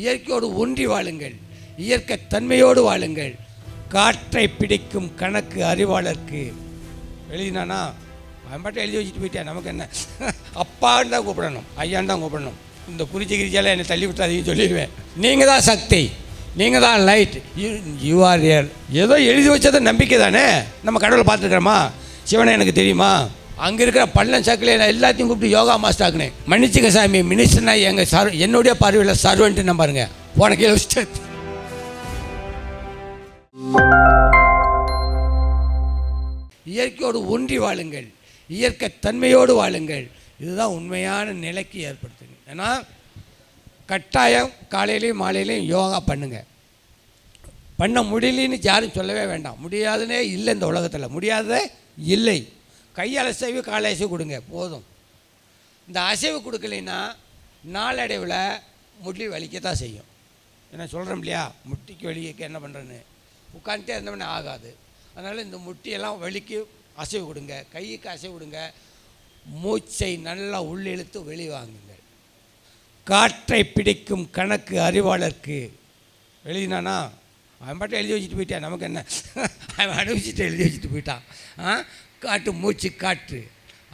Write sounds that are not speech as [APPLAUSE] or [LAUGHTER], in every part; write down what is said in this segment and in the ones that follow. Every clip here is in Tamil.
இயற்கையோடு ஒன்றி வாழுங்கள். இயற்கை தன்மையோடு வாழுங்கள். காற்றை பிடிக்கும் கணக்கு அறிவாளருக்கு. எழுதினானா? அவன் பாட்டு எழுதி வச்சுட்டு போயிட்டேன் நமக்கு என்ன? [LAUGHS] அப்பான்னு தான் கூப்பிடணும் ஐயான்னு தான் கூப்பிடணும். இந்த குறிச்சி கிரிச்சால என்னை தள்ளி விட்டாதீங்கன்னு சொல்லிடுவேன். நீங்கள் தான் சக்தி நீங்கள் தான் லைட் யூ ஆர் ஏர் ஏதோ எழுதி வச்சதை நம்பிக்கை தானே நம்ம கடவுளை பார்த்துருக்குறோமா? சிவனை எனக்கு தெரியுமா? அங்கே இருக்கிற பள்ளம் சாக்கில் நான் எல்லாத்தையும் கூப்பிட்டு யோகா மாஸ்டர் ஆக்குனேன். மன்னிச்சுங்க சாமி மினிஸ்டர்னா எங்கள் சர் என்னுடைய பார்வையில் சர்வெண்ட்டு பாருங்க. போன கீழே வச்சுட்டு இயற்கையோடு ஒன்றி வாழுங்கள். இயற்கை தன்மையோடு வாழுங்கள். இதுதான் உண்மையான நிலைக்கு ஏற்படுத்துங்க ஏன்னா கட்டாயம் காலையிலையும் மாலையிலையும் யோகா பண்ணுங்க. பண்ண முடியலன்னு யாரும் சொல்லவே வேண்டாம். முடியாதுன்னே இல்லை இந்த உலகத்தில். முடியாததே இல்லை. கையால் அசைவு காலை அசைவு கொடுங்க போதும். இந்த அசைவு கொடுக்கலைன்னா நாளடைவில் முட்டி வலிக்கத்தான் செய்யும். என்ன சொல்கிறோம் இல்லையா முட்டிக்கு வலிக்க என்ன பண்ணுறேன்னு உட்காந்துட்டே இருந்தவனே ஆகாது. அதனால் இந்த முட்டியெல்லாம் வலிக்கு அசைவு கொடுங்க கைக்கு அசைவு கொடுங்க. மூச்சை நல்லா உள்ளிழுத்து வெளிவாங்குங்கள் காற்றை பிடிக்கும் கணக்கு அறிவாளருக்கு எழுதினானா? அவன் பாட்டு எழுதி வச்சுட்டு போயிட்டான் நமக்கு என்ன? [LAUGHS] அவன் அனுபவிச்சுட்டு எழுதி வச்சுட்டு போயிட்டான் ஆ? காட்டு மூச்சு காற்று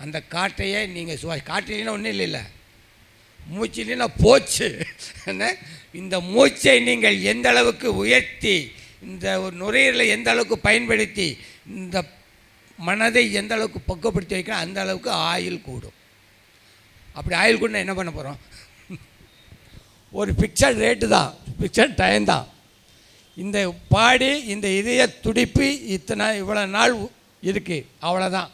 அந்த காட்டையே நீங்கள் சுவா காற்று ஒன்றும் இல்லைல்ல. மூச்சு இல்லைன்னா போச்சு. என்ன? இந்த மூச்சை நீங்கள் எந்த அளவுக்கு உயர்த்தி இந்த ஒரு நுரையீரலை எந்த அளவுக்கு பயன்படுத்தி இந்த மனதை எந்த அளவுக்கு பக்குவப்படுத்தி வைக்கணும் அந்த அளவுக்கு ஆயில் கூடும். அப்படி ஆயில் கூட என்ன பண்ண போகிறோம் ஒரு பிக்சர் ரேட்டு தான். பிக்சர் டைம் தான். இந்த பாடி இந்த இதய துடிப்பு இத்தனை இவ்வளோ நாள் இருக்குது அவ்வளோதான்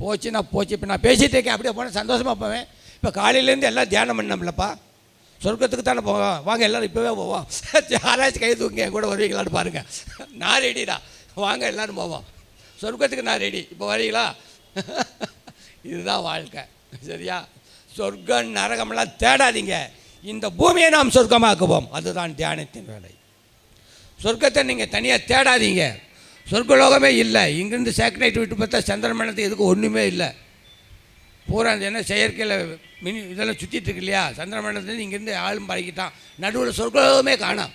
போச்சு நான் போச்சு இப்போ நான் பேசிகிட்டு இருக்கேன். அப்படியே போனால் சந்தோஷமாக போவேன். இப்போ காலையிலேருந்து எல்லாம் தியானம் பண்ணோம்லப்பா. சொர்க்கத்துக்கு தானே போவோம் வாங்க எல்லோரும் இப்போவே போவோம் யாராச்சும் கை தூங்க என் கூட வருவீங்களான்னு பாருங்கள் நான் ரெடிடா வாங்க எல்லோரும் போவோம். சொர்க்கத்துக்கு நான் ரெடி இப்போ வரீங்களா? இதுதான் வாழ்க்கை. சரியா? சொர்க்கம் நரகம்லாம் தேடாதீங்க. இந்த பூமியை நாம் சொர்க்கமாக்குவோம். அதுதான் தியானத்தின் வேலை. சொர்க்கத்தை நீங்கள் தனியாக தேடாதீங்க. சொர்க்கலோகமே இல்லை. இங்கேருந்து சேட்டலைட் விட்டு பார்த்தா சந்திரமண்டலத்துக்கு எதுக்கு ஒன்றுமே இல்லை. பூரா என்ன செயற்கையில் மினி இதெல்லாம் சுற்றிட்டு இருக்கு இல்லையா? சந்திரமண்டலத்துலேருந்து இங்கேருந்து ஆளும் பழகிட்டான். நடுவில் சொர்க்கலோகமே காணாம்.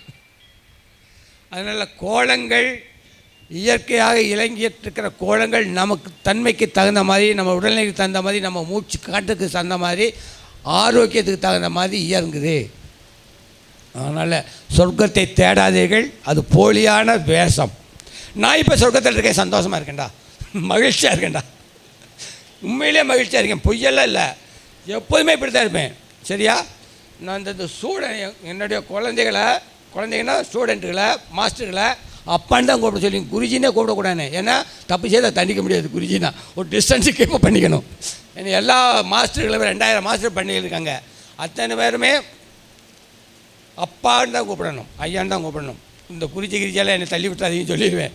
அதனால் கோலங்கள் இயற்கையாக இலங்கிட்டு இருக்கிற கோலங்கள் நமக்கு தன்மைக்கு தகுந்த மாதிரி நம்ம உடல்நிலைக்கு தகுந்த மாதிரி நம்ம மூச்சு காட்டுக்கு தகுந்த மாதிரி ஆரோக்கியத்துக்கு தகுந்த மாதிரி இயங்குது. அதனால் சொர்க்கத்தை தேடாதீர்கள். அது போலியான வேஷம். நான் இப்போ சொர்க்கத்தில் இருக்கேன் சந்தோஷமாக இருக்கேன்டா. மகிழ்ச்சியாக இருக்கேன்டா. உண்மையிலே மகிழ்ச்சியாக இருக்கேன். பொய்யெல்லாம் இல்லை. எப்போதுமே இப்படி தான் இருப்பேன். சரியா? நான் இந்த இந்த ஸ்டூடெண்ட் என்னுடைய குழந்தைகளை குழந்தைங்கன்னா ஸ்டூடெண்ட்டுகளை மாஸ்டர்களை அப்பான்னு தான் கூப்பிட சொல்லி குருஜினே கூப்பிடக்கூடாது ஏன்னா தப்பு செய்தால் தண்டிக்க முடியாது குருஜினா ஒரு டிஸ்டன்ஸு கீப் பண்ணிக்கணும். ஏன்னா எல்லா மாஸ்டர்களும் ரெண்டாயிரம் மாஸ்டர் பண்ணியிருக்காங்க அத்தனை பேருமே அப்பான்னு தான் கூப்பிடணும். ஐயான்னு தான் கூப்பிடணும். இந்த குறிச்சி கிரிச்சால என்னை தள்ளி விட்டாதையும் சொல்லிடுவேன்.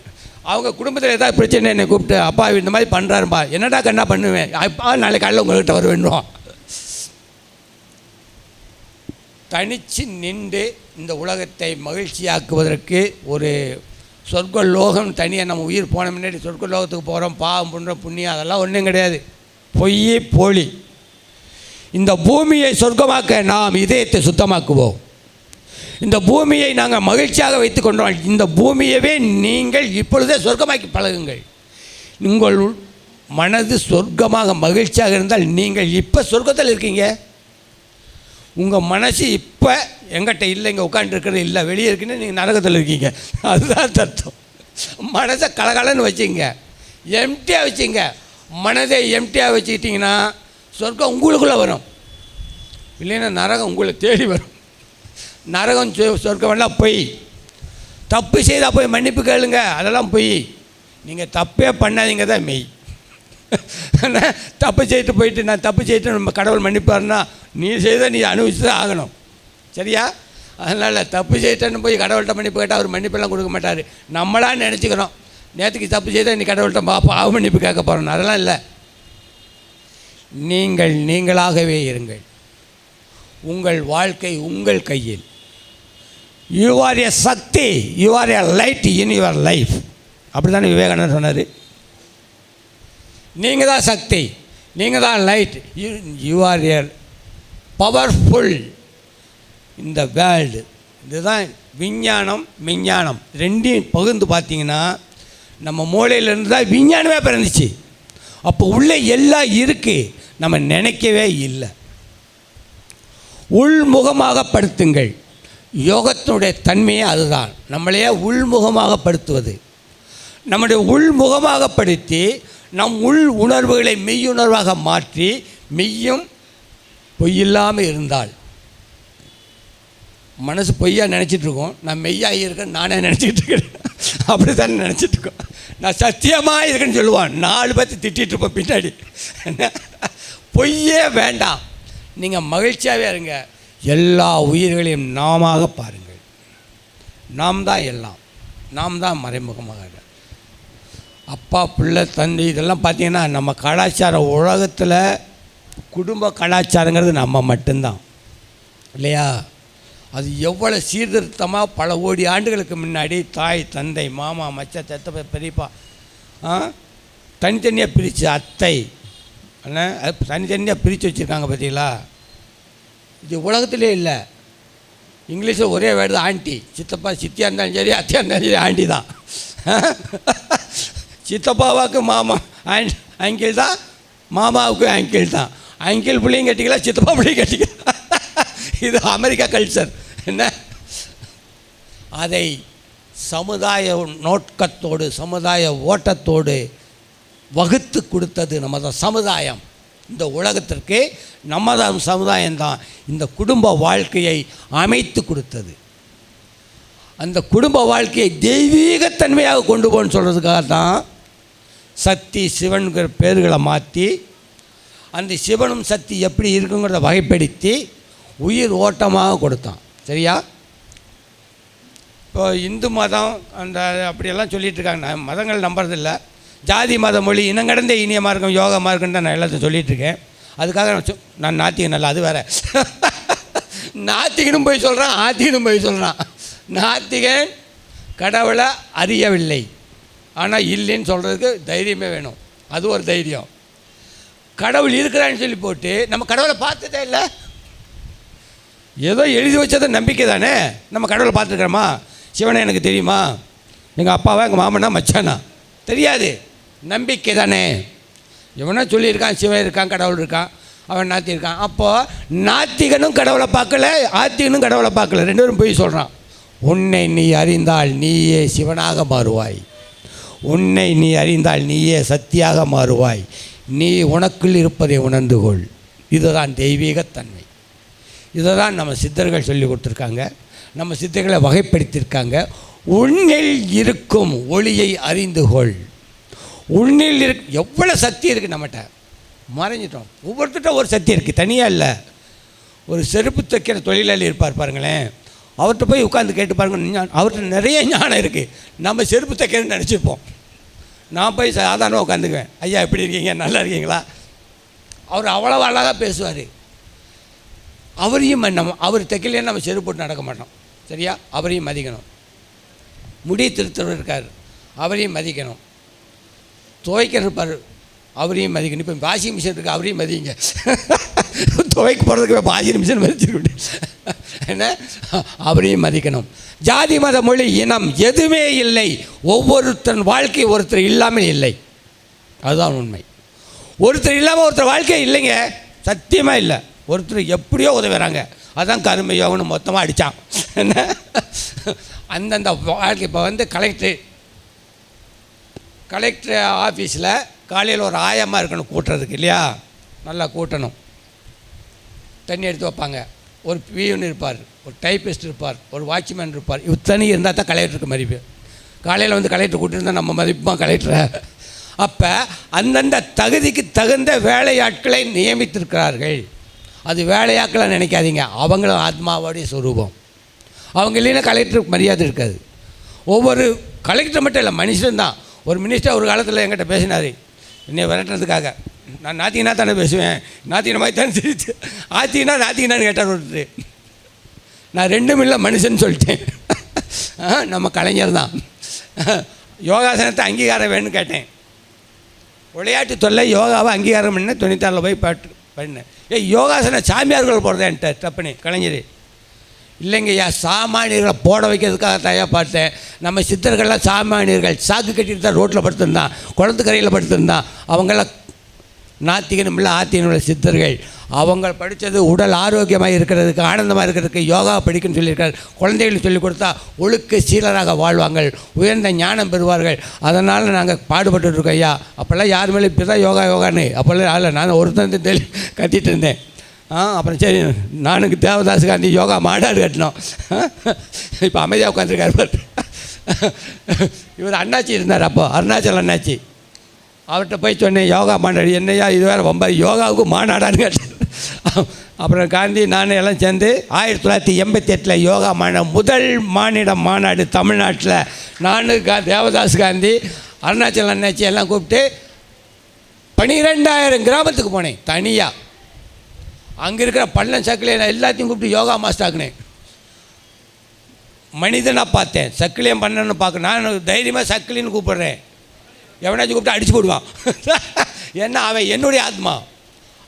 அவங்க குடும்பத்தில் ஏதாவது பிரச்சனை என்னை கூப்பிட்டு அப்பா இந்த மாதிரி பண்ணுறாருப்பா என்னடா கண்ணா பண்ணுவேன்? அப்பா நாளைக்கு காலையில் உங்கள்கிட்ட வருவேன்னுவோம் தனிச்சு நின்று இந்த உலகத்தை மகிழ்ச்சியாக்குவதற்கு ஒரு சொர்க்க லோகம் தனியாக நம்ம உயிர் போன முன்னாடி சொர்க்க லோகத்துக்கு போகிறோம் பாவம் பண்ணுறோம் புண்ணியம் அதெல்லாம் ஒன்றும் கிடையாது. பொய் போலி. இந்த பூமியை சொர்க்கமாக்க நாம் இதயத்தை சுத்தமாக்குவோம். இந்த பூமியை நாங்கள் மகிழ்ச்சியாக வைத்துக் கொண்டோம். இந்த பூமியவே நீங்கள் இப்பொழுதே சொர்க்கமாக்கி பழகுங்கள். உங்கள் மனது சொர்க்கமாக மகிழ்ச்சியாக இருந்தால் நீங்கள் இப்போ சொர்க்கத்தில் இருக்கீங்க. உங்கள் மனசு இப்போ எங்கிட்ட இல்லை இங்கே உட்காந்துருக்கிறது இல்லை வெளியே இருக்குன்னு நீங்கள் நரகத்தில் இருக்கீங்க. அதுதான் தத்துவம். மனசை கலகலன்னு வச்சுங்க. எம்டியாக வச்சுங்க. மனதை எம்டியாக வச்சுக்கிட்டிங்கன்னா சொர்க்கம் உங்களுக்குள்ளே வரும். இல்லைன்னா நரகம் உங்களை தேடி வரும். நரகம் சொ- சொர்க்கமெல்லாம் பொய். தப்பு செய்தால் போய் மன்னிப்பு கேளுங்க அதெல்லாம் பொய். நீங்கள் தப்பே பண்ணாதீங்க தான் மெய் தப்பு செய்துட்டு போயிட்டு நான் தப்பு செய்துட்டு நம்ம கடவுள் மன்னிப்பார்னா நீ செய்த நீ அனுபவிச்சு தான் ஆகணும். சரியா? அதனால் தப்பு செய்துட்டேன்னு போய் கடவுள்கிட்ட மன்னிப்பு கேட்டால் அவர் மன்னிப்பெல்லாம் கொடுக்க மாட்டார். நம்மளாக நினச்சிக்கிறோம் நேற்றுக்கு தப்பு செய்தால் நீ கடவுள்கிட்ட பாப்பா அவ மன்னிப்பு கேட்க போகிறோம் அதெல்லாம் இல்லை. நீங்கள் நீங்களாகவே இருங்கள். உங்கள் வாழ்க்கை உங்கள் கையில். You are a shakti. You are a light in your life அப்படி தானே விவேகானந்தர் சொன்னார்? நீங்கள் தான் சக்தி. நீங்கள் தான் light you you are a powerful இந்த வேர்ல்டு இதுதான் விஞ்ஞானம் விஞ்ஞானம். ரெண்டையும் பகிர்ந்து பார்த்தீங்கன்னா நம்ம மூளையிலேருந்து தான் விஞ்ஞானமே பிறந்துச்சு. அப்போ உள்ளே எல்லாம் இருக்குது நம்ம நினைக்கவே இல்லை. உள்முகமாக படுத்துங்கள் யோகத்தினுடைய தன்மையே அதுதான். நம்மளையே உள்முகமாகப்படுத்துவது நம்முடைய உள்முகமாக படுத்தி நம் உள் உணர்வுகளை மெய்யுணர்வாக மாற்றி மெய்யும் பொய்யில்லாமல் இருந்தால். மனசு பொய்யா நினச்சிட்ருக்கோம் நான் மெய்யாக இருக்கேன் நானே நினச்சிட்டு இருக்கிறேன் [LAUGHS] அப்படி தானே நினச்சிட்ருக்கோம் நான் சத்தியமாக இருக்கேன்னு சொல்லுவான். நாலு பேர்த்து திட்டிகிட்டு இருப்பேன் பின்னாடி. [LAUGHS] பொய்யே வேண்டாம். நீங்கள் மகிழ்ச்சியாகவே இருங்க. எல்லா உயிர்களையும் நாமாக பாருங்கள். நாம் தான் எல்லாம். நாம் தான் மறைமுகமாக. அப்பா பிள்ளை தந்தை இதெல்லாம் பார்த்தீங்கன்னா நம்ம கலாச்சார உலகத்தில் குடும்ப கலாச்சாரங்கிறது நம்ம மட்டும்தான். இல்லையா? அது எவ்வளோ சீர்திருத்தமாக பல கோடி ஆண்டுகளுக்கு முன்னாடி தாய் தந்தை மாமா மச்ச தத்த பெரியப்பா ஆ? தனித்தனியாக பிரித்து அத்தை என்ன அது தனித்தனியாக பிரித்து வச்சுருக்காங்க பார்த்தீங்களா? இது உலகத்திலே இல்லை. இங்கிலீஷில் ஒரே வேர்டு ஆண்டி சித்தப்பா சித்தியாக இருந்தாலும் சரி அத்தியாக இருந்தாலும் சரி ஆண்டி தான். சித்தப்பாவாக்கு மாமா அங்கிள் தான் மாமாவுக்கு அங்கிள் தான். அங்கிள் பிள்ளையும் கட்டிக்கலாம் சித்தப்பா பிள்ளையும் கட்டிக்கலாம் இது அமெரிக்கா கல்ச்சர் என்ன? அதை சமுதாய நோக்கத்தோடு சமுதாய ஓட்டத்தோடு வகுத்து கொடுத்தது நமது சமுதாயம். இந்த உலகத்திற்கு நமதம் சமுதாயம்தான் இந்த குடும்ப வாழ்க்கையை அமைத்து கொடுத்தது. அந்த குடும்ப வாழ்க்கையை தெய்வீகத்தன்மையாக கொண்டு போகணும்னு சொல்கிறதுக்காக தான் சக்தி சிவன்கிற பேர்களை மாற்றி அந்த சிவனும் சக்தி எப்படி இருக்குங்கிறத வகைப்படுத்தி உயிர் ஓட்டமாக கொடுத்தான். சரியா? இப்போ இந்து மதம் அந்த அப்படியெல்லாம் சொல்லிகிட்டு இருக்காங்க. மதங்கள் நம்புறதில்ல. ஜாதி மத மொழி இனங்கடந்த இனிய மார்க்கம் யோகா மார்க்கம் தான் நான் எல்லாத்தையும் சொல்லிட்டு இருக்கேன் அதுக்காக நான் சொ- நான் நாத்திகன் நல்லா அது வேற. [LAUGHS] நாத்திகனும் போய் சொல்கிறான் ஆத்திகனும் போய் சொல்கிறான் நாத்திகன் கடவுளை அறியவில்லை. ஆனால் இல்லைன்னு சொல்கிறதுக்கு தைரியமே வேணும். அது ஒரு தைரியம். கடவுள் இருக்கிறான்னு சொல்லி போட்டு நம்ம கடவுளை பார்த்ததே இல்லை. ஏதோ எழுதி வச்சத நம்பிக்கை தானே? நம்ம கடவுளை பார்த்துருக்குறோமா சிவனை எனக்கு தெரியுமா? எங்கள் அப்பாவா எங்கள் மாமனா மச்சானா? தெரியாது. நம்பிக்கை தானே? இவனா சொல்லியிருக்கான் சிவன் இருக்கான் கடவுள் இருக்கான் அவன் நாத்தி இருக்கான். அப்போது நாத்திகனும் கடவுளை பார்க்கல ஆத்திகனும் கடவுளை பார்க்கல. ரெண்டு பேரும் போய் சொல்கிறான் உன்னை நீ அறிந்தால் நீயே சிவனாக மாறுவாய். உன்னை நீ அறிந்தால் நீயே சக்தியாக மாறுவாய். நீ உனக்குள் இருப்பதை உணர்ந்து கொள். இதுதான் தெய்வீகத்தன்மை. இதை தான் நம்ம சித்தர்கள் சொல்லி கொடுத்துருக்காங்க. நம்ம சித்தர்களை வகைப்படுத்தியிருக்காங்க. உன்னில் இருக்கும் ஒளியை அறிந்து கொள். உன்னில் இருக் எவ்வளோ சக்தி இருக்குது நம்மகிட்ட? மறைஞ்சிட்டோம். ஒவ்வொருத்தட்ட ஒரு சக்தி இருக்குது தனியாக இல்லை. ஒரு செருப்பு தைக்கிற தொழிலாளி இருப்பார் பாருங்களேன். அவர்கிட்ட போய் உட்காந்து கேட்டு பாருங்க. அவர்கிட்ட நிறைய ஞானம் இருக்குது நம்ம செருப்பு தைக்கிறேன்னு நினச்சிருப்போம். நான் போய் சாதாரணமாக உட்காந்துக்குவேன் ஐயா எப்படி இருக்கீங்க? நல்லா இருக்கீங்களா? அவர் அவ்வளோ அழகாக பேசுவார். அவரையும் நம்ம அவர் தைக்கலையே நம்ம செருப்பு போட்டு நடக்க மாட்டோம். சரியா? அவரையும் மதிக்கணும். முடி திருத்தவர் இருக்கார். அவரையும் மதிக்கணும். துவைக்கிற இருப்பார் அவரையும் மதிக்கணும். இப்போ [LAUGHS] வாஷிங் மிஷின் இருக்குது அவரையும் மதிங்க. துவைக்க போகிறதுக்கு வாஷிங் மிஷின் மதிச்சிருக்கேன் என்ன? அவரையும் மதிக்கணும். ஜாதி மத மொழி இனம் எதுவுமே இல்லை. ஒவ்வொருத்தன் வாழ்க்கை ஒருத்தர் இல்லாமல் இல்லை. அதுதான் உண்மை. ஒருத்தர் இல்லாமல் ஒருத்தர் வாழ்க்கை இல்லைங்க. சத்தியமாக இல்லை. ஒருத்தர் எப்படியோ உதவுறாங்க. அதான் கருமையோகன்னு மொத்தமாக அடித்தான் [LAUGHS] என்ன? அந்தந்த வாழ்க்கை இப்போ வந்து கலெக்டர் கலெக்டர் ஆஃபீஸில் காலையில் ஒரு ஆயமாக இருக்கணும் கூட்டுறதுக்கு இல்லையா? நல்லா கூட்டணும். தண்ணி எடுத்து வைப்பாங்க. ஒரு பியூன் இருப்பார் ஒரு டைப்பிஸ்ட் இருப்பார் ஒரு வாட்ச்மேன் இருப்பார். இத்தனை இருந்தால் தான் கலெக்டருக்கு மதிப்பு காலையில் வந்து கலெக்டர் கூட்டியிருந்தா நம்ம மதிப்புமா கலெக்டரை? அப்போ அந்தந்த தகுதிக்கு தகுந்த வேலையாட்களை நியமித்திருக்கிறார்கள். அது வேலையாட்களை நினைக்காதீங்க. அவங்களும் ஆத்மாவோடைய சொரூபம். அவங்க இல்லைன்னா கலெக்டருக்கு மரியாதை இருக்காது. ஒவ்வொரு கலெக்டர் மட்டும் இல்லை மனுஷன்தான். ஒரு மினிஸ்டர் ஒரு காலத்தில் என்கிட்ட பேசினார். என்னை விரட்டுறதுக்காக. நான் நாத்தினா தானே பேசுவேன். நாத்திகன மாதிரி தானே தெரியுது. ஆத்தினா நாத்தினான்னு கேட்டார் ஒருத்தர். நான் ரெண்டும் இல்லை மனுஷன் சொல்லிட்டேன். ஆ, நம்ம கலைஞர் தான். யோகாசனத்தை அங்கீகாரம் வேணும்னு கேட்டேன். விளையாட்டு தொல்லை யோகாவை அங்கீகாரம் பண்ணேன் தொண்ணூத்தாறில் போய் பாட்டு பண்ணேன் ஏய் யோகாசன சாமியார்கள் போகிறதேன்ட்ட தப்புனே கலைஞர். இல்லைங்கய்யா சாமானியர்களை போட வைக்கிறதுக்காக தயா பார்த்தேன். நம்ம சித்தர்கள்லாம் சாமானியர்கள் சாக்கு கட்டிட்டு தான் ரோட்டில் படுத்திருந்தான் குளத்து கரையில் படுத்திருந்தான் அவங்களாம் நாத்திகனும் இல்லை ஆத்தியனுள்ள சித்தர்கள். அவங்க படித்தது உடல் ஆரோக்கியமாக இருக்கிறதுக்கு ஆனந்தமாக இருக்கிறதுக்கு யோகா படிக்கணும்னு சொல்லியிருக்கார். குழந்தைகளுக்கு சொல்லிக் கொடுத்தா ஒழுக்க சீலராக வாழ்வாங்கள் உயர்ந்த ஞானம் பெறுவார்கள். அதனால் நாங்கள் பாடுபட்டு இருக்கோம் ஐயா. அப்போல்லாம் யார் மேலே இப்போ தான் யோகா யோகான்னு. அப்போல்லாம் இல்லை நான் ஒருத்தன் தெளி கத்திட்டு இருந்தேன். ஆ அப்புறம் சரி நானுக்கு தேவதாஸ் காந்தி யோகா மாடாடு கட்டினோம். இப்போ அமைதியாக உட்காந்துருக்காரு பாரு. இவர் அண்ணாச்சி இருந்தார் அப்போ அருணாச்சல் அண்ணாச்சி. அவர்கிட்ட போய் சொன்னேன் யோகா மாநாடு என்னையா இது வேறு ரொம்ப யோகாவுக்கு மாநாடான்னு கேட்டேன். அப்புறம் காந்தி நான் எல்லாம் சேர்ந்து ஆயிரத்தி தொள்ளாயிரத்தி எண்பத்தி எட்டில் யோகா மாநாடு முதல் மாநில மாநாடு தமிழ்நாட்டில். நானு கா தேவதாஸ் காந்தி அருணாச்சல் அண்ணாச்சி எல்லாம் கூப்பிட்டு பனிரெண்டாயிரம் கிராமத்துக்கு போனேன் தனியாக அங்கே இருக்கிற பள்ளம் சக்கிலே நான் எல்லாத்தையும் கூப்பிட்டு யோகா மாஸ்டர் ஆக்குனேன் மனிதனாக பார்த்தேன். சக்கிலியம் பண்ணணும்னு பார்க்க நான் தைரியமாக சக்கிலின்னு கூப்பிடுறேன். எவனாச்சும் கூப்பிட்டு அடிச்சு போடுவான். [LAUGHS] ஏன்னா அவன் என்னுடைய ஆத்மா.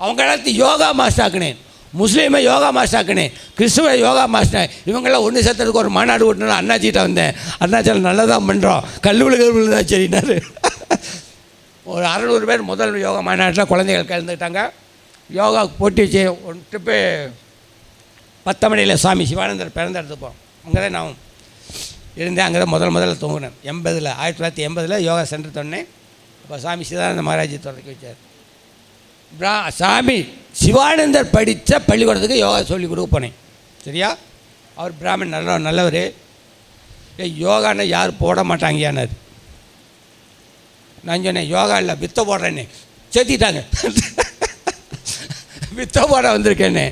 அவங்க எல்லாத்தையும் யோகா மாஸ்டர் ஆக்கினேன் முஸ்லீமை யோகா மாஸ்டர் ஆக்கினேன் கிறிஸ்துவ யோகா மாஸ்டர் இவங்கெல்லாம் ஒன்று சேர்த்ததுக்கு ஒரு மாநாடு ஓட்டணும் அண்ணாச்சிகிட்ட வந்தேன். அண்ணாச்சல் நல்லா தான் பண்ணுறோம் கல்லூரி கல்லூரி தான் சரினாரு [LAUGHS] ஒரு அறநூறு பேர் முதல் யோகா மாநாட்டில் குழந்தைகள் கலந்துக்கிட்டாங்க. யோகா போட்டி வச்சு ஒரு ட்ரிப்பு பத்தமணியில் சுவாமி சிவானந்தர் பிறந்த இடத்துக்கு போம் அங்கே தான் நான் இருந்தேன். அங்கே தான் முதல் முதல்ல தூங்கினேன். எண்பதில் ஆயிரத்தி தொள்ளாயிரத்தி எண்பதில் யோகா சென்டர் தோணேன் அப்போ சாமி சிதானந்த மகாராஜி தொடக்கி வச்சார். பிரா சாமி சிவானந்தர் படித்த பள்ளிக்கூடத்துக்கு யோகா சொல்லி கொடுக்க போனேன். சரியா? அவர் பிராமணன் நல்ல நல்லவர். ஏ யோகான்னு யார் போட மாட்டாங்கயானார். நான் சொன்னேன் யோகா இல்லை வித்த போடுறேன்னு. சேர்த்திட்டாங்க வித்த போட வந்திருக்கேன்னு.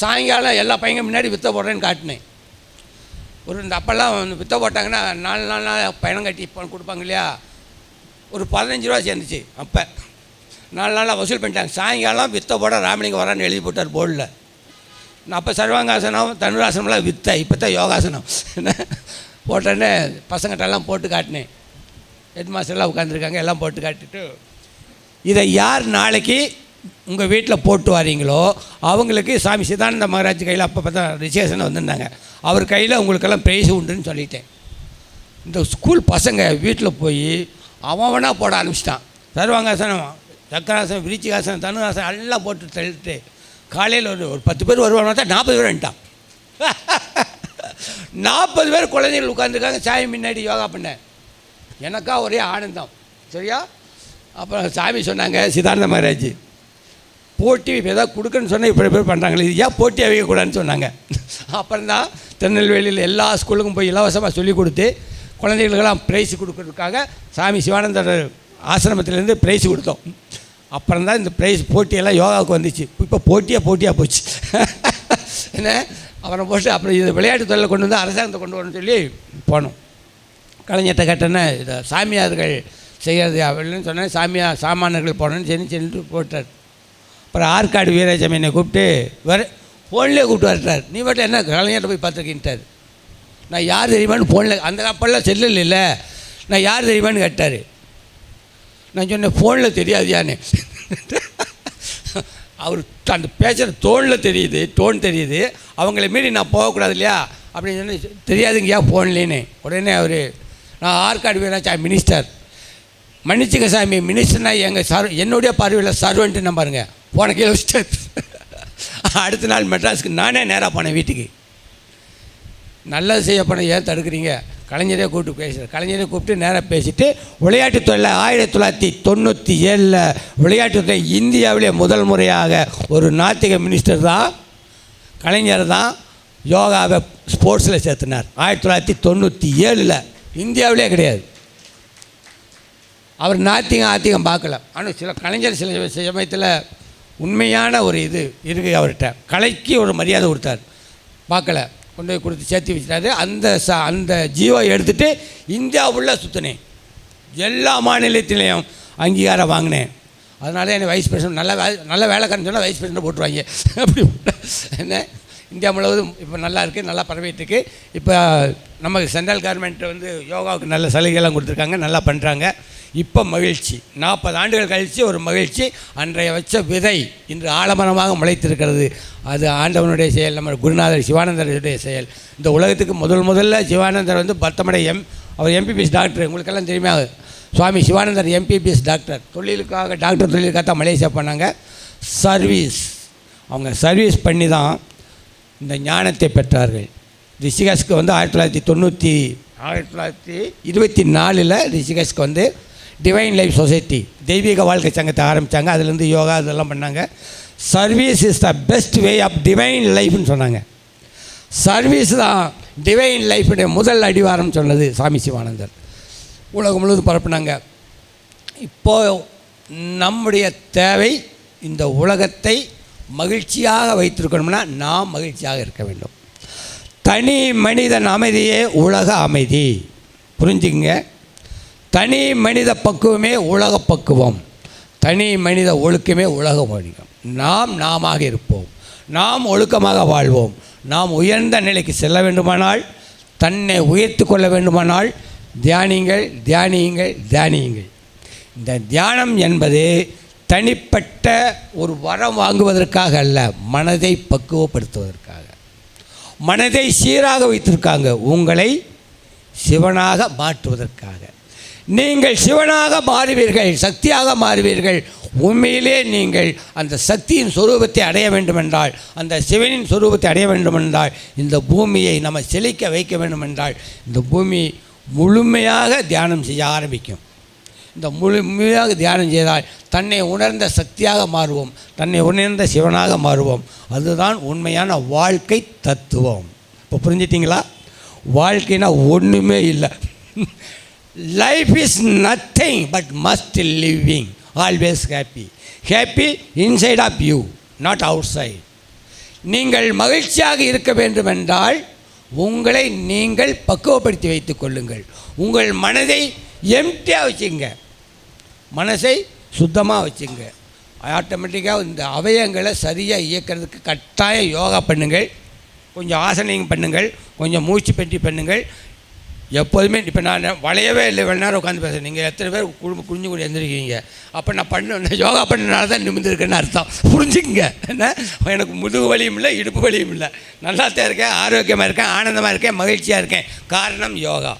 சாயங்காலம் எல்லா பையங்க முன்னாடி வித்த போடுறேன்னு காட்டினேன். ஒரு இந்த அப்போல்லாம் வந்து வித்த போட்டாங்கன்னா நாலு நாலு நாள் பயணம் கட்டி கொடுப்பாங்க இல்லையா? ஒரு பதினஞ்சு ரூபா சேர்ந்துச்சு அப்போ. நாலு நாளாக வசூல் பண்ணிட்டாங்க. சாயங்காலம் வித்த போட ராமலிங்க வரான்னு எழுதி போட்டார் போர்டில். நான் அப்போ சர்வாங்காசனம் தனுராசனம்லாம் வித்த இப்போ தான் யோகாசனம் போட்டோன்னே பசங்கிட்டெல்லாம் போட்டு காட்டினேன். ஹெட் மாஸ்டர்லாம் உட்காந்துருக்காங்க எல்லாம் போட்டு காட்டிட்டு. இதை யார் நாளைக்கு உங்கள் வீட்டில் போட்டு வரீங்களோ அவங்களுக்கு சாமி சிதானந்த மகாராஜ் கையில் அப்போ பார்த்தா ரிசேஷன் வந்திருந்தாங்க. அவர் கையில் உங்களுக்கெல்லாம் ப்ரைஸ் உண்டுன்னு சொல்லிட்டேன். இந்த ஸ்கூல் பசங்க வீட்டில் போய் அவனாக போட ஆரம்பிச்சிட்டான். சர்வாங்காசனம் சக்கராசனம் விரிச்சிகாசனம் தனுராசனம் எல்லாம் போட்டு தள்ளிட்டு காலையில் ஒரு ஒரு பத்து பேர் வருவாங்க தான் நாற்பது பேர் வந்துட்டான். [LAUGHS] நாற்பது பேர் குழந்தைகள் உட்காந்துருக்காங்க சாமி முன்னாடி யோகா பண்ணேன் எனக்கா ஒரே ஆனந்தம். சரியா? அப்புறம் சாமி சொன்னாங்க சிதானந்த மகாராஜ். போட்டி இப்போ ஏதாவது கொடுக்குன்னு சொன்னால் இப்படி பேர் பண்ணுறாங்களே இது ஏன் போட்டி வைக்கக்கூடாதுன்னு சொன்னாங்க. அப்புறம் தான் திருநெல்வேலியில் எல்லா ஸ்கூலுக்கும் போய் இலவசமாக சொல்லிக் கொடுத்து குழந்தைகளுக்கெல்லாம் ப்ரைஸ் கொடுக்கறதுக்காக சாமி சிவானந்தர் ஆசிரமத்திலேருந்து ப்ரைஸ் கொடுத்தோம். அப்புறம் தான் இந்த ப்ரைஸ் போட்டியெல்லாம் யோகாவுக்கு வந்துச்சு. இப்போ போட்டியாக போட்டியாக போச்சு. என்ன? அப்புறம் போட்டு அப்புறம் இது விளையாட்டு தொழிலை கொண்டு வந்து அரசாங்கத்தை கொண்டு வரணும்னு சொல்லி போனோம். கலைஞர்கிட்ட கேட்டேன்னா இதை சாமியார்கள் செய்கிறது அப்படின்னு சொன்னேன் சாமியார் சாமானர்கள் போனேன்னு சரி சென்று போட்டார். அப்புறம் ஆற்காடு வீராசாமி என்னை கூப்பிட்டு வர ஃபோன்லேயே கூப்பிட்டு வரட்டார் நீ மட்டும் என்ன கலைஞர்கிட்ட போய் பார்த்துருக்கின்ட்டார். நான் யார் தெரியுமான்னு ஃபோனில் அந்த அப்பெல்லாம் செல்லு இல்லை. நான் யார் தெரியுமான்னு கேட்டார். நான் சொன்னேன் ஃபோனில் தெரியாதியான்னு. அவர் அந்த பேசுகிற தோனில் தெரியுது டோன் தெரியுது. அவங்கள மீறி நான் போகக்கூடாது இல்லையா? அப்படின்னு சொன்னேன் தெரியாதுங்கய்யா ஃபோன்லேன்னு உடனே அவர் நான் ஆற்காடு வீராசாமி மினிஸ்டர் மன்னிச்சுங்க சாமி மினிஸ்டர்னா எங்கள் சர் என்னுடைய பார்வையில் சர்வெண்ட்டு நான் போன கீழே அடுத்த நாள் மெட்ராஸுக்கு நானே நேராக போனேன் வீட்டுக்கு. நல்லது செய்ய போன ஏன் தடுக்கிறீங்க? கலைஞரே கூப்பிட்டு பேசுகிறேன் கலைஞரே கூப்பிட்டு நேராக பேசிட்டு விளையாட்டுத்துறையில் ஆயிரத்தி தொள்ளாயிரத்தி தொண்ணூற்றி ஏழில் விளையாட்டுத்துறை இந்தியாவிலே முதல் முறையாக ஒரு நாத்திக மினிஸ்டர் தான் கலைஞர் தான் யோகாவை ஸ்போர்ட்ஸில் சேர்த்துனார். ஆயிரத்தி தொள்ளாயிரத்தி தொண்ணூற்றி ஏழில் இந்தியாவிலே கிடையாது. அவர் நாத்திகம் ஆத்திகம் பார்க்கல. ஆனால் சில கலைஞர் சில சமயத்தில் உண்மையான ஒரு இது இருக்குது அவர்கிட்ட. கலைக்கு ஒரு மரியாதை கொடுத்தார். பார்க்கல. கொண்டு போய் கொடுத்து சேர்த்து வச்சுட்டாரு. அந்த ச அந்த ஜீவோ எடுத்துகிட்டு இந்தியாவுள்ள சுற்றினேன் எல்லா மாநிலத்திலையும் அங்கீகாரம் வாங்கினேன். அதனால என்னை வைஸ் பிரசிடன்ட் நல்ல வே நல்ல வேலைக்காரன் சொன்னால் வைஸ் பிரசிடண்ட் போட்டுருவாங்க. [LAUGHS] அப்படி என்ன? இந்தியா முழுவதும் இப்போ நல்லா இருக்குது நல்லா பரவிட்டுருக்கு இப்போ நமக்கு சென்ட்ரல் கவர்மெண்ட் வந்து யோகாவுக்கு நல்ல சலுகைலாம் கொடுத்துருக்காங்க நல்லா பண்ணுறாங்க இப்போ மகிழ்ச்சி. நாற்பது ஆண்டுகள் கழித்து ஒரு மகிழ்ச்சி. அன்றைய வச்ச விதை இன்று ஆலமரமாக முளைத்திருக்கிறது. அது ஆண்டவனுடைய செயல் நம்ம குருநாதர் சிவானந்தருடைய செயல். இந்த உலகத்துக்கு முதல் முதல்ல சிவானந்தர் வந்து பத்தமடை எம் அவர் எம்பிபிஎஸ் டாக்டர். உங்களுக்கெல்லாம் தெரியுமா? Swami Sivanandar MBBS doctor. தொழிலுக்காக டாக்டர் தொழிலுக்காக தான் மலேசியா பண்ணாங்க சர்வீஸ். அவங்க சர்வீஸ் பண்ணி தான் இந்த ஞானத்தை பெற்றார்கள். ரிஷிகாஸ்க்கு வந்து ஆயிரத்தி தொள்ளாயிரத்தி தொண்ணூற்றி ஆயிரத்தி தொள்ளாயிரத்தி இருபத்தி நாலில் ரிஷிகாஸ்க்கு வந்து டிவைன் லைஃப் சொசைட்டி தெய்வீக வாழ்க்கை சங்கத்தை ஆரம்பித்தாங்க அதுலேருந்து யோகா இதெல்லாம் பண்ணாங்க. Service is the best way of divine லைஃப்னு சொன்னாங்க. சர்வீஸ் தான் டிவைன் லைஃபுடைய முதல் அடிவாரம் சொன்னது சாமி சிவானந்தர். உலகம் முழுவதும் பரப்புனாங்க. இப்போ நம்முடைய தேவை இந்த உலகத்தை மகிழ்ச்சியாக வைத்திருக்கணும்னா நாம் மகிழ்ச்சியாக இருக்க வேண்டும். தனி மனிதன் அமைதியே உலக அமைதி. புரிஞ்சுங்க தனி மனித பக்குவமே உலக பக்குவம். தனி மனித ஒழுக்கமே உலக ஒழுக்கம். நாம் நாமாக இருப்போம். நாம் ஒழுக்கமாக வாழ்வோம். நாம் உயர்ந்த நிலைக்கு செல்ல வேண்டுமானால் தன்னை உயர்த்து கொள்ள வேண்டுமானால் தியானிங்கள் தியானியுங்கள் தியானியுங்கள். இந்த தியானம் என்பது தனிப்பட்ட ஒரு வரம் வாங்குவதற்காக அல்ல மனதை பக்குவப்படுத்துவதற்காக. மனதை சீராக வைத்திருக்காங்க. உங்களை சிவனாக மாற்றுவதற்காக. நீங்கள் சிவனாக மாறுவீர்கள் சக்தியாக மாறுவீர்கள். உண்மையிலே நீங்கள் அந்த சக்தியின் சொரூபத்தை அடைய வேண்டுமென்றால் அந்த சிவனின் சொரூபத்தை அடைய வேண்டுமென்றால் இந்த பூமியை நம்ம செழிக்க வைக்க வேண்டுமென்றால் இந்த பூமி முழுமையாக தியானம் செய்ய ஆரம்பிக்கும். இந்த முழுமையாக தியானம் செய்தால் தன்னை உணர்ந்த சக்தியாக மாறுவோம் தன்னை உணர்ந்த சிவனாக மாறுவோம். அதுதான் உண்மையான வாழ்க்கை தத்துவம். இப்போ புரிஞ்சிட்டிங்களா? வாழ்க்கைனா ஒன்றுமே இல்லை. Life is nothing but must living always happy happy inside of you not outside நீங்கள் மகிழ்ச்சியாக இருக்க வேண்டுமென்றால் உங்களை நீங்கள் பக்குவப்படுத்தி வைத்துக் கொள்ளுங்கள். உங்கள் மனதை எம்டியாக வச்சுங்க. மனசை சுத்தமாக வச்சுங்க. ஆட்டோமேட்டிக்காக இந்த அவயங்களை சரியாக இயக்கிறதுக்கு கட்டாயம் யோகா பண்ணுங்கள். கொஞ்சம் ஆசனையும் பண்ணுங்கள். கொஞ்சம் மூச்சு பெட்டி பண்ணுங்கள். எப்போதுமே இப்போ நான் வளையவே இல்லை. இவ்வளோ நேரம் உட்காந்து பேசுகிறேன் நீங்கள் எத்தனை பேர் குடும்ப குடிஞ்சு கூட எழுந்திருக்கீங்க அப்போ நான் பண்ண யோகா பண்ணனால தான் நிமிந்திருக்கேன்னு அர்த்தம். புரிஞ்சுங்க என்ன? எனக்கு முதுகு வலியும் இல்லை இடுப்பு வலியும் இல்லை. நல்லா தான் இருக்கேன் ஆரோக்கியமாக இருக்கேன் ஆனந்தமாக இருக்கேன் மகிழ்ச்சியாக இருக்கேன். காரணம் யோகா.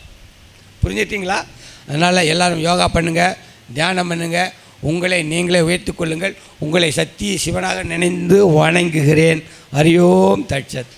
புரிஞ்சிட்டிங்களா? அதனால் எல்லாரும் யோகா பண்ணுங்கள் தியானம் பண்ணுங்கள் உங்களை நீங்களே உயர்த்து கொள்ளுங்கள். உங்களை சக்தி சிவனாக நினைந்து வணங்குகிறேன். ஹரியோம் தட்சத்.